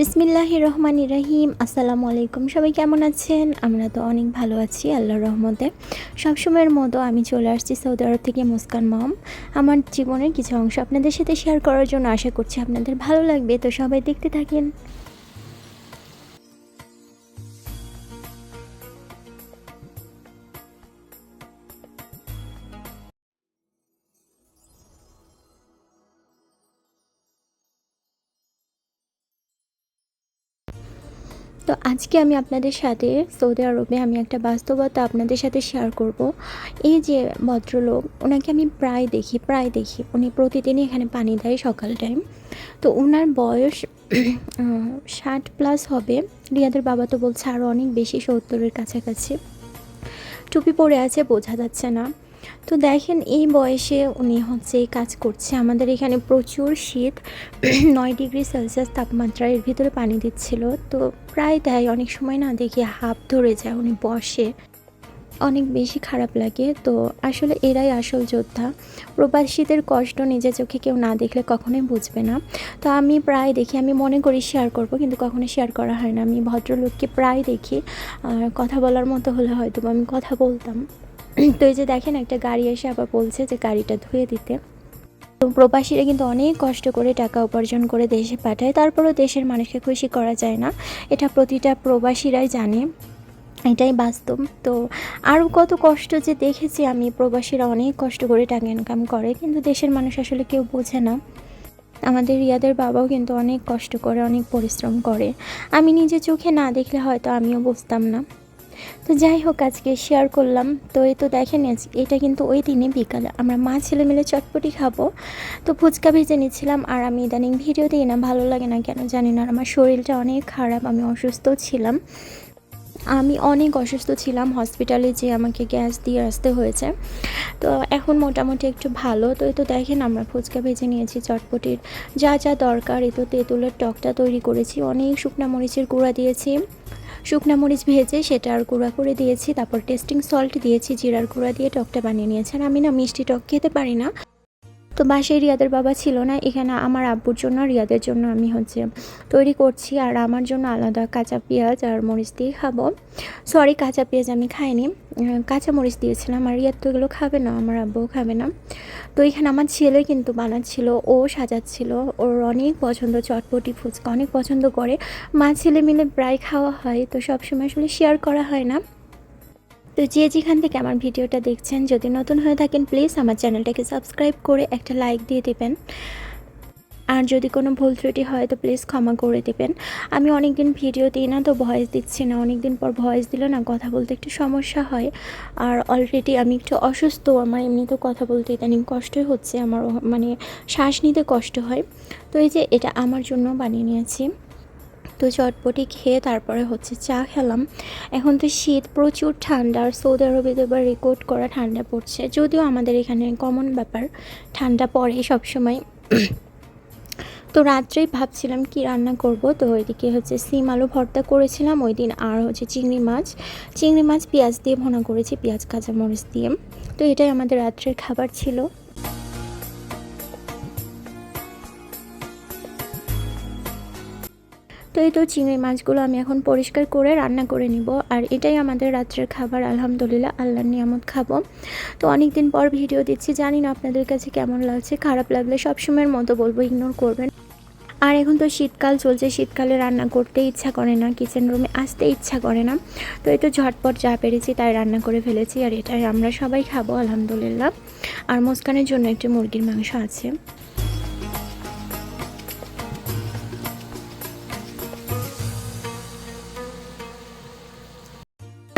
বিসমিল্লাহ রহমান ইরাহিম আসসালামু আলাইকুম। সবাই কেমন আছেন? আমরা তো অনেক ভালো আছি, আল্লাহর রহমতে। সবসময়ের মতো আমি চলে আসছি সৌদি আরব থেকে মুস্কান মম। আমার জীবনের কিছু অংশ আপনাদের সাথে শেয়ার করার জন্য আশা করছি আপনাদের ভালো লাগবে। তো সবাই দেখতে থাকেন। তো আজকে আমি আপনাদের সাথে সৌদি আরবে আমি একটা বাস্তবতা আপনাদের সাথে শেয়ার করব। এই যে ভদ্রলোক, ওনাকে আমি প্রায় দেখি প্রায় দেখি। উনি প্রতিদিনই এখানে পানি দেয় সকাল টাইম তো ওনার বয়স ষাট প্লাস হবে। রিয়াদের বাবা তো বলছে আরও অনেক বেশি সত্তরের কাছাকাছি। টুপি পরে আছে, বোঝা যাচ্ছে না। তো দেখেন, এই বয়সে উনি হচ্ছে এই কাজ করছে। আমাদের এখানে প্রচুর শীত, নয় ডিগ্রি সেলসিয়াস তাপমাত্রা এর ভিতরে পানি দিচ্ছিল। তো প্রায় দেয় অনেক সময় না দেখি হাফ ধরে যায় উনি বসে। অনেক বেশি খারাপ লাগে। তো আসলে এরাই আসল যোদ্ধা। প্রবাসীদের কষ্ট নিজের চোখে কেউ না দেখলে কখনোই বুঝবে না। তো আমি প্রায় দেখি, আমি মনে করি শেয়ার করব, কিন্তু কখনো শেয়ার করা হয় না। আমি ভদ্রলোককে প্রায় দেখি। কথা বলার মতো হলে হয়তো আমি কথা বলতাম। তো এই যে দেখেন, একটা গাড়ি এসে আবার বলছে যে গাড়িটা ধুয়ে দিতে। তো প্রবাসীরা কিন্তু অনেক কষ্ট করে টাকা উপার্জন করে দেশে পাঠায়। তারপরেও দেশের মানুষকে খুশি করা যায় না। এটা প্রতিটা প্রবাসীরাই জানে। এটাই বাস্তব। তো আরও কত কষ্ট যে দেখেছি আমি, প্রবাসীরা অনেক কষ্ট করে টাকা ইনকাম করে, কিন্তু দেশের মানুষ আসলে কেউ বোঝে না। আমাদের রিয়াদের বাবাও কিন্তু অনেক কষ্ট করে, অনেক পরিশ্রম করে। আমি নিজে চোখে না দেখলে হয়তো আমিও বুঝতাম না। তো যাই হোক, আজকে শেয়ার করলাম। তো এই তো দেখেন এটা কিন্তু ওই দিনে বিকালে। আমরা মা ছেলে মিলে চটপটি খাব। তো ফুচকা ভেজে নিচ্ছিলাম, আর আমি ইদানিং ভিডিও দিই না, ভালো লাগে না কেন জানি না। আমার শরীরটা অনেক খারাপ, আমি অসুস্থ ছিলাম। আমি অনেক অসুস্থ ছিলাম হসপিটালে যে আমাকে গ্যাস দিয়ে আসতে হয়েছে। তো এখন মোটামুটি একটু ভালো। তো তো দেখেন, আমরা ফুচকা ভেজে নিয়েছি, চটপটির যা যা দরকার। এই তো তেঁতুলের টকটা তৈরি করেছি, অনেক শুকনা মরিচের গুঁড়া দিয়েছি। শুকনা মরিচ ভেজে সেটা আর গুঁড়া করে দিয়েছি, তারপর টেস্টিং সল্ট দিয়েছি, জিরার গুঁড়া দিয়ে টকটা বানিয়ে নিয়েছেন আমি না মিষ্টি টক খেতে পারি না। তো বাসায় রিয়াদের বাবা ছিল না, এখানে আমার আব্বুর জন্য, রিয়াদের জন্য আমি হচ্ছে তৈরি করছি। আর আমার জন্য আলাদা কাঁচা পেঁয়াজ আর মরিচ দিয়ে খাব। সরি কাঁচা পেঁয়াজ আমি খাইনি। কাঁচা মরিচ দিয়েছিলাম। আর রিয়াদ তো এগুলো খাবে না, আমার আব্বুও খাবে না। তো এখানে আমার ছেলে কিন্তু বানাচ্ছিল, ও সাজাচ্ছিল। ওর অনেক পছন্দ, চটপটি, ফুচকা অনেক পছন্দ করে। মা ছেলে মিলে প্রায় খাওয়া হয়, তো সবসময় আসলে শেয়ার করা হয় না। তো যে যেখান থেকে আমার ভিডিওটা দেখছেন, যদি নতুন হয়ে থাকেন প্লিজ আমার চ্যানেলটাকে সাবস্ক্রাইব করে একটা লাইক দিয়ে দেবেন। আর যদি কোনো ভুল ত্রুটি হয়, তো প্লিজ ক্ষমা করে দেবেন। আমি অনেক দিন ভিডিও দিই না, তো ভয়েস দিচ্ছি না। অনেক দিন পর ভয়েস দিলে না, কথা বলতে একটু সমস্যা হয়। আর অলরেডি আমি একটু অসুস্থ, আমার এমনিতেও কথা বলতে ইদানিং কষ্টই হচ্ছে। আমার মানে শ্বাস নিতে কষ্ট হয়। তো এই যে এটা আমার জন্য বানিয়ে নিয়েছি। তো চটপটি খেয়ে তারপরে হচ্ছে চা খেলাম। এখন তো শীত, প্রচুর ঠান্ডা, আর সৌদি আরবে তো এবার রেকর্ড করা ঠান্ডা পড়ছে। যদিও আমাদের এখানে কমন ব্যাপার, ঠান্ডা পড়ে সবসময়। তো রাত্রেই ভাবছিলাম কি রান্না করব, তো ওইদিকে হচ্ছে সিম আলু ভর্তা করেছিলাম ওই দিন আর হচ্ছে চিংড়ি মাছ। চিংড়ি মাছ পেঁয়াজ দিয়ে ভোনা করেছি, পেঁয়াজ, কাঁচামরিচ দিয়ে। তো এটাই আমাদের রাত্রের খাবার ছিল। তো এই তো চিংড়ি মাছগুলো আমি এখন পরিষ্কার করে রান্না করে নিব। আর এটাই আমাদের রাত্রের খাবার, আলহামদুলিল্লাহ, আল্লাহর নিয়ামত খাব। তো অনেক দিন পর ভিডিও দিচ্ছি, জানি না আপনাদের কাছে কেমন লাগছে, খারাপ লাগলে সবসময়ের মতো বলব ইগনোর করবেন। আর এখন তো শীতকাল চলছে, শীতকালে রান্না করতে ইচ্ছা করে না কিচেন রুমে আসতে ইচ্ছা করে না। তো এই তো ঝটপট যা পেরেছি তাই রান্না করে ফেলেছি, আর এটাই আমরা সবাই খাব, আলহামদুলিল্লাহ। আর মুস্কানের জন্য একটি মুরগির মাংস আছে।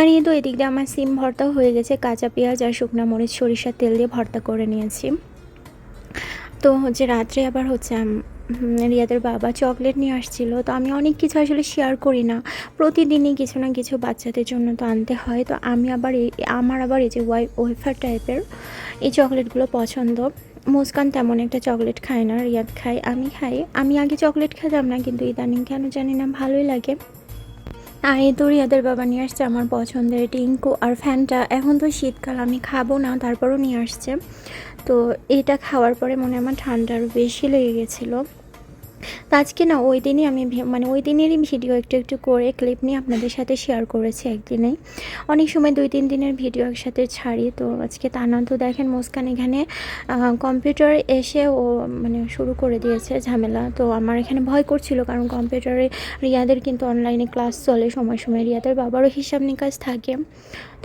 আর এই তো এদিক দিয়ে আমার সিম ভর্তা হয়ে গেছে, কাঁচা পেঁয়াজ আর শুকনো মরিচ, সরিষার তেল দিয়ে ভর্তা করে নিয়েছি। তো হচ্ছে রাত্রে আবার হচ্ছে রিয়াদের বাবা চকলেট নিয়ে আসছিল, তো আমি অনেক কিছু আসলে শেয়ার করি না। প্রতিদিনই কিছু না কিছু বাচ্চাদের জন্য তো আনতে হয়, তো আমি আবার আমার আবার এই যে ওয়াই, ওয়েফার টাইপের এই চকলেটগুলো পছন্দ। মুস্কান তেমন একটা চকলেট খায় না, রিয়াদ খায়, আমি খাই। আমি আগে চকলেট খেতাম না, কিন্তু ইদানিং কেন জানি না ভালোই লাগে। আর এই তো রিয়াদের বাবা নিয়ে আসছে আমার পছন্দের টিঙ্কু আর ফ্যানটা। এখন তো শীতকাল, আমি খাব না, তারপরও নিয়ে আসছে। তো এটা খাওয়ার পরে মনে আমার ঠান্ডা আরও বেশি লেগে গেছিল। তো আজকে না ওই দিনই আমি মানে ওই দিনেরই ভিডিও একটু একটু করে ক্লিপ নিয়ে আপনাদের সাথে শেয়ার করেছি একদিনেই। অনেক সময় দুই তিন দিনের ভিডিও একসাথে ছাড়ি, তো আজকে তা না তো দেখেন মুস্কান এখানে কম্পিউটার এসে ও মানে শুরু করে দিয়েছে ঝামেলা। তো আমার এখানে ভয় করছিল কারণ কম্পিউটারে রিয়াদের কিন্তু অনলাইনে ক্লাস চলে, সময় সময় রিয়াদের বাবারও হিসাব নিকাশ থাকে।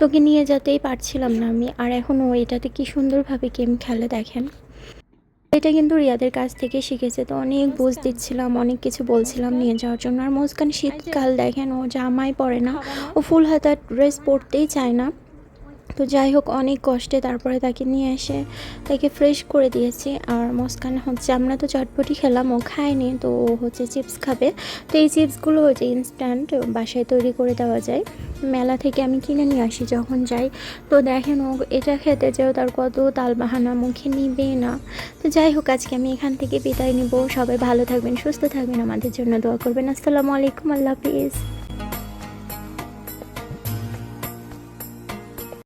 তোকে নিয়ে যেতেই পারছিলাম না আমি, আর এখন ও এটাতে কী সুন্দরভাবে গেম খেলে দেখেন। এটা কিন্তু রিয়াদের কাছ থেকে শিখেছে। তো অনেক বুঝ দিচ্ছিলাম, অনেক কিছু বলছিলাম নিয়ে যাওয়ার জন্য। আর মুস্কান শীতকাল দেখেন, ও জামাই পরে না, ও ফুল হাতা ড্রেস পরতেই চায় না। তো যাই হোক, অনেক কষ্টে তারপরে তাকে নিয়ে এসে তাকে ফ্রেশ করে দিয়েছি। আর মুস্কান হচ্ছে আমরা তো চটপটি খেলাম, ও খায়নি, তো ও হচ্ছে চিপস খাবে। তো এই চিপসগুলো হচ্ছে ইনস্ট্যান্ট বাসায় তৈরি করে দেওয়া যায়। মেলা থেকে আমি কিনে নিয়ে আসি যখন যাই। তো দেখেন ও এটা খেতে যেও তার কত তালবাহানা, মুখে নিবে না। তো যাই হোক, আজকে আমি এখান থেকে বিদায় নিব। সবাই ভালো থাকবেন, সুস্থ থাকবেন। আমাদের জন্য দোয়া করবেন। আসসালামু আলাইকুম, আল্লাহ হাফিজ।